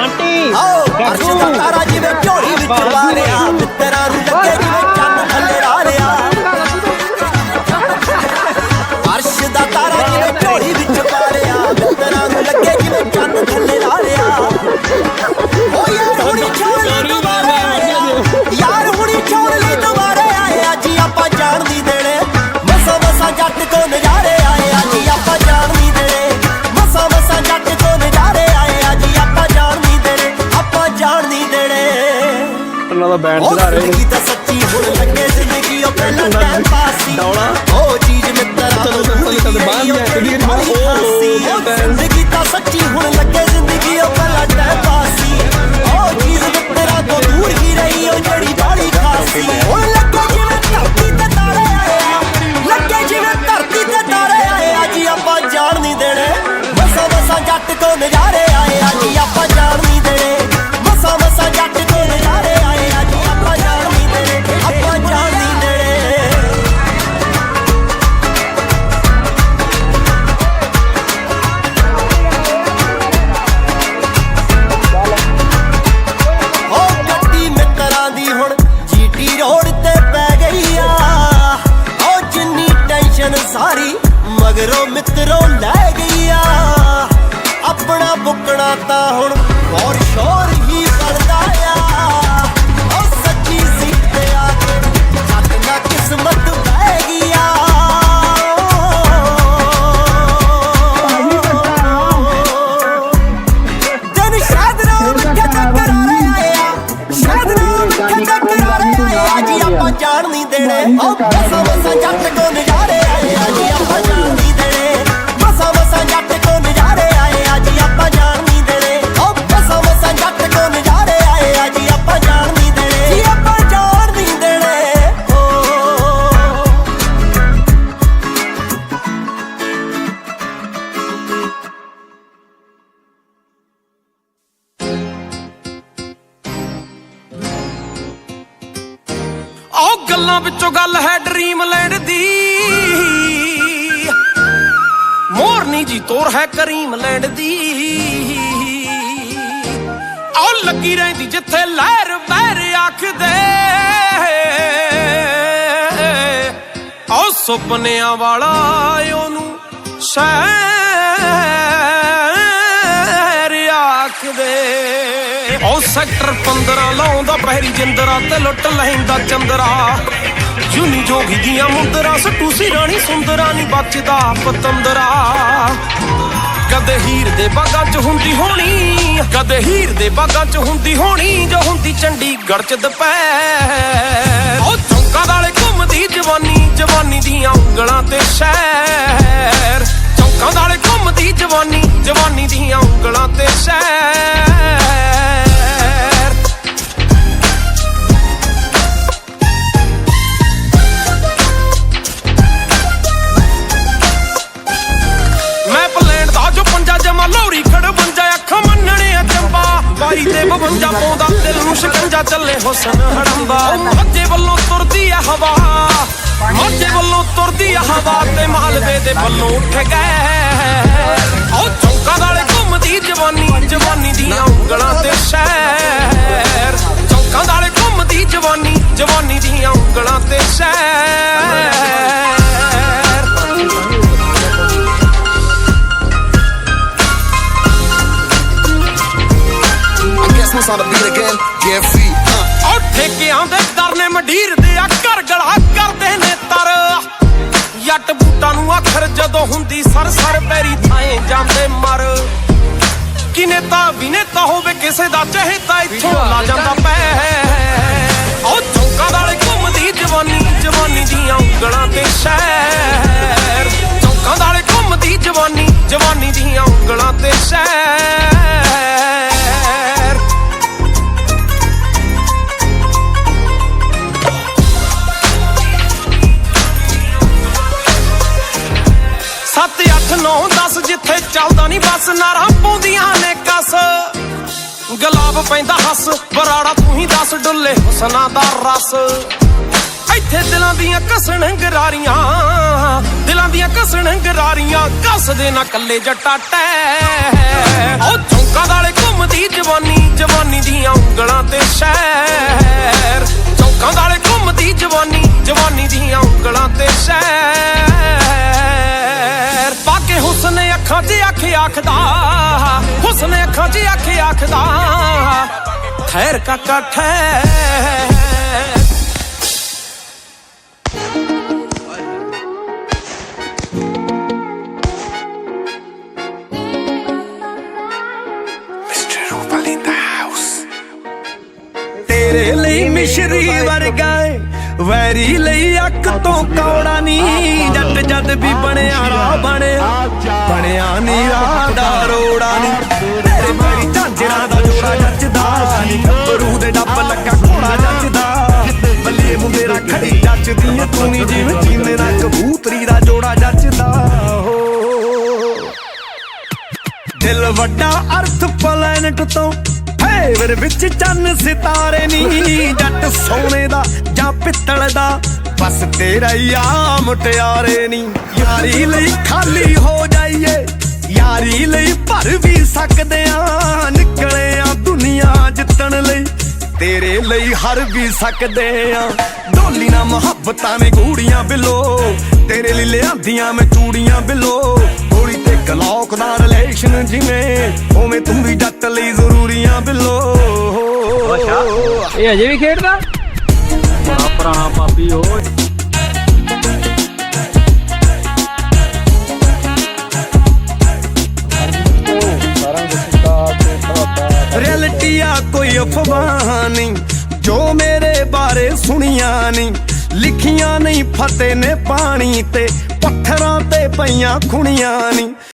Aunty. ਆਓ ਅਰਸ਼ ਦਾ ਤਾਰਾ ਜਿਵੇਂ ਝੋਲੀ ਵਿੱਚ ਵਾਰਿਆ ਦਾ ਬੈਂਡ ਚਲਾ ਰਹੇ ਜ਼ਿੰਦਗੀ ਤਾਂ ਸੱਚੀ ਹੁਣ ਲੱਗੇ ਜ਼ਿੰਦਗੀ ਉਹ ਪਹਿਲਾਂ ਟਾਈਮ ਪਾਸ ਡੌਲਾ। ਉਹ ਚੀਜ਼ ਮਿੱਤਰਾਂ ਚਲੋ, ਚਲੋ, ਚਲੋ, ਬਾਹਰ ਨਹੀਂ ਆਇਆ, ਕਦੀ ਬਾਹਲੀ ਉਹ ਜ਼ਿੰਦਗੀ ਤਾਂ ਸੱਚੀ ਹੁਣ ਲੱਗੇ ਜ਼ਿੰਦਗੀ ਉਹ ਪਹਿਲਾਂ ਟਾਈਮ ਪਾਸ ਉਹ ਚੀਜ਼ ਮਿੱਤਰਾਂ ਤੋਂ ਦੂਰ ਹੀ ਰਹੀ ਉਹ ਜਿਹੜੀ ਬਾਹਲੀ ਖਾਸ ਹੁਣ ਲੱਗੇ ਜਿਵੇਂ ਧਰਤੀ ਤੇ ਤਾਰੇ ਆਏ ਆ। ਲੱਗੇ ਜਿਵੇਂ ਧਰਤੀ ਤੇ ਤਾਰੇ ਆਏ ਆ ਜੀ ਆਪਾਂ ਜਾਣ ਨਹੀਂ ਦੇਣੇ। ਮਸਾ ਮਸਾ ਜੱਟ ਤੋਂ ਨਜ਼ਾਰੇ ਆਏ ਆ। ਜੀ ਆਪਾਂ ਮਗਰੋਂ ਮਿੱਤਰੋਂ ਲੈ ਗਈ ਆਪਣਾ ਬੁੱਕਣਾ ਤਾਂ ਹੁਣ ਹੋਰ ਸ਼ੋਰ ਹੀ ਬਣਦਾ ਆ। ਉਹ ਸੱਚੀ ਸੀ ਤੇ ਆ ਕੇ ਹੱਥ ਨਾ ਕਿਸਮਤ ਬਹਿ ਗਈ ਆ ਦਿਨ ਸ਼ਾਇਦ ਨਾ ਮਿੱਠੇ ਚੱਕਰ ਆ ਰਹੇ ਆਏ ਆ ਸ਼ਾਇਦ ਨਾ ਆ ਜੀ ਆਪਾਂ ਜਾਣ ਨਹੀਂ ਦੇਣੇ। ਉਹ ਮਸਾ ਮਸਾ ਜੱਟ ਕੋ ਨਜ਼ਾਰੇ ਆਏ ਆ। ਜੀ ਆਪਾਂ ਗੱਲਾਂ ਵਿੱਚੋਂ ਗੱਲ ਹੈ ਡ੍ਰੀਮਲੈਂਡ ਦੀ। ਮੋਰਨੀ ਜੀ ਤੋਰ ਹੈ ਕਰੀਮਲੈਂਡ ਦੀ। ਆਓ ਲੱਗੀ ਰਹਿੰਦੀ ਜਿੱਥੇ ਲਹਿਰ ਬਹਿਰ ਆਖਦੇ। ਆਓ ਸੁਪਨਿਆਂ ਵਾਲਾ ਉਹਨੂੰ ਸ਼ਹਿਰ ਆਖਦੇ। ਉਹ ਸੈਕਟਰ 15 ਲਾਉਂਦਾ, ਪਹਿਰੀ ਜਿੰਦਰਾ ਤੇ ਲੁੱਟ ਲੈਂਦਾ ਚੰਦਰਾ। ਜੁਨੀ ਜੋਗੀ ਦੀਆਂ ਮੁੰਦਰਾ, ਸਟੂ ਰਾਣੀ ਸੁੰਦਰਾ ਨਹੀਂ ਬਚਦਾ ਪਤੰਦਰਾ। ਕਦੇ ਹੀਰ ਦੇ ਬਾਗਾਂ 'ਚ ਹੁੰਦੀ ਹੋਣੀ, ਕਦੇ ਹੀਰ ਦੇ ਬਾਗਾਂ 'ਚ ਹੁੰਦੀ ਹੋਣੀ, ਜੋ ਹੁੰਦੀ ਚੰਡੀਗੜ੍ਹ 'ਚ ਦੁਪਹਿਰ। ਉਹ ਚੌਂਕਾਂ ਵਾਲੇ ਘੁੰਮਦੀ, ਜਵਾਨੀ ਜਵਾਨੀ ਦੀਆਂ ਉਂਗਲਾਂ ਤੇ ਸ਼ਹਿਰ। 52 ਪਾਉਂਦਾ ਦਿਲ ਨੂੰ ਸ਼ਿਕੰਜਾ ਚੱਲੇ ਹੁਸਨ ਹੜੰਬਾ। ਮੱਝੇ ਵੱਲੋਂ ਤੁਰਦੀ ਆ ਹਵਾ। ਮੱਝੇ ਵੱਲੋਂ ਤੁਰਦੀ ਆ ਹਵਾ ਤੇ ਮਾਲਵੇ ਦੇ ਵੱਲੋਂ ਉੱਠ ਗਏ। ਉਹ ਚੌਂਕਾਂ ਵਾਲੇ ਘੁੰਮਦੀ ਜਵਾਨੀ ਜਵਾਨੀ ਦੀਆਂ ਉਂਗਲਾਂ ਤੇ ਸ਼ਹਿਰ ਚੌਂਕਾਂ ਵਾਲੇ ਘੁੰਮਦੀ ਜਵਾਨੀ ਜਵਾਨੀ ਦੀ ਦਰ ਆ ਘਰ ਗਲਾ ਕਰਦੇ ਨੇ ਤਰ। ਜੱਟ ਬੂਟਾਂ ਨੂੰ ਆਖਰ ਜਦੋਂ ਹੁੰਦੀ ਸਰ ਸਰ ਪੈਰੀ ਥਾਏ ਜਾਂਦੇ ਮਰ। ਕਿ ਨੇਤਾ ਵੀ ਨੇਤਾ ਹੋਵੇ ਕਿਸੇ ਦਾ ਚਹੇਤਾ ਇੱਥੋਂ ਨਾਰਾਂ ਪਾਉਂਦੀਆਂ ਨੇ ਕਸ। ਗੁਲਾਬ ਪੈਂਦਾ ਹੱਸ, ਬਰਾੜਾ ਤੂੰ ਹੀ ਦੱਸ, ਡੁੱਲੇ ਹੁਸਨਾ ਦਾ ਰਸ। ਇੱਥੇ ਦਿਲਾਂ ਦੀਆਂ ਕਸਣ ਗਰਾਰੀਆਂ, ਦਿਲਾਂ ਦੀਆਂ ਕਸਣ ਗਰਾਰੀਆਂ ਕੱਸਦੇ ਨਾ ਕੱਲੇ ਜੱਟਾ ਟੈ ਉਹ ਚੌਂਕਾਂ ਵਾਲੇ ਘੁੰਮਦੀ ਜਵਾਨੀ ਜਵਾਨੀ ਦੀਆਂ ਉਂਗਲਾਂ ਤੇ ਸ਼ਹਿਰ। ਚੌਕਾਂ ਵਾਲੇ ਘੁੰਮਦੀ ਜਵਾਨੀ ਜਵਾਨੀ ਦੀਆਂ ਉਂਗਲਾਂ ਤੇ ਸ਼ਹਿਰ। ਅੱਖਾਂ 'ਚ ਅੱਖ ਆਖਦਾ ਹੁਸਨ ਅੱਖਾਂ 'ਚ ਅੱਖ ਆਖਦਾ। ਠਹਿਰ ਕਾਕਾ ਠਹਿਰ। ਵੈਰੀ ਲਈ ਅੱਖ ਤੋਂ ਕੌੜਾ ਨਹੀਂ ਜੱਟ ਜਦ ਵੀ ਬਣਿਆ ਰਾ ਬਣਿਆ। ਬਣਿਆ ਨੀ ਦਾ ਰੋੜਾ ਨਹੀਂ ਤੇਰੇ ਮੇਰੀ ਝਾਂਜਰਾਂ ਦਾ ਜੋੜਾ ਜੱਜਦਾ ਨੀ। ਗੱਭਰੂ ਦੇ ਡੱਬ ਲੱਗਾ ਘੋੜਾ ਜੱਜਦਾ ਬੱਲੇ ਮੁੰਡੇ ਰੱਖੜੀ ਜੱਜਦੀ ਏ, ਤੂੰ ਨੀ ਜਿਵੇਂ ਚੀਨੇ ਦਾ ਕਬੂਤਰੀ ਦਾ ਜੋੜਾ ਜੱਜਦਾ। ਹੋ ਦਿਲ ਵੱਡਾ ਅਰਥ ਪਲੈਨਟ ਤੋਂ। ਫੇਵਰ ਵਿੱਚ ਚੰਨ ਸਿਤਾਰੇ ਨਹੀਂ ਜੱਟ ਸੋਨੇ ਦਾ ਪਿੱਤਲ ਦਾ। ਬਸ ਤੇਰਾ ਹੀ ਮੁਟਿਆਰੇ ਨਹੀਂ ਯਾਰੀ ਲਈ ਖਾਲੀ ਹੋ ਜਾਈਏ। ਯਾਰੀ ਲਈ ਭਰ ਵੀ ਸਕਦੇ ਆ। ਨਿਕਲੇ ਆ ਦੁਨੀਆ ਜਿੱਤਣ ਲਈ। ਤੇਰੇ ਲਈ ਹਰ ਵੀ ਸਕਦੇ ਆ। ਡੋਲੀ ਨਾ ਮੁਹੱਬਤਾਂ ਨੇ ਗੂੜੀਆਂ ਬਿਲੋ। ਤੇਰੇ ਲਈ ਲਿਆਂਦੀਆਂ ਮੈਂ ਚੂੜੀਆਂ ਬਿਲੋ। ਗੋਲੀ ਤੇ ਗਲੌਕ ਦਾ ਰਿਲੇਸ਼ਨ ਜਿਵੇਂ, ਉਵੇਂ ਤੂੰ ਵੀ ਜੱਟ ਲਈ ਜ਼ਰੂਰੀਆਂ ਬਿਲੋ। ਇਹ ਅਜੇ ਵੀ ਖੇਡਦਾ? ਪੁਰਾਣਾ ਪਾਪੀ ਉਹ ਰਿਐਲਿਟੀ ਆ ਕੋਈ ਅਫਵਾਹ ਨਹੀਂ, ਜੋ ਮੇਰੇ ਬਾਰੇ ਸੁਣੀਆਂ ਨਹੀਂ। ਲਿਖੀਆਂ ਨਹੀਂ ਫਤਿਹ ਨੇ ਪਾਣੀ ਤੇ, ਪੱਥਰਾਂ ਤੇ ਪਈਆਂ ਖੁਣੀਆਂ ਨਹੀਂ।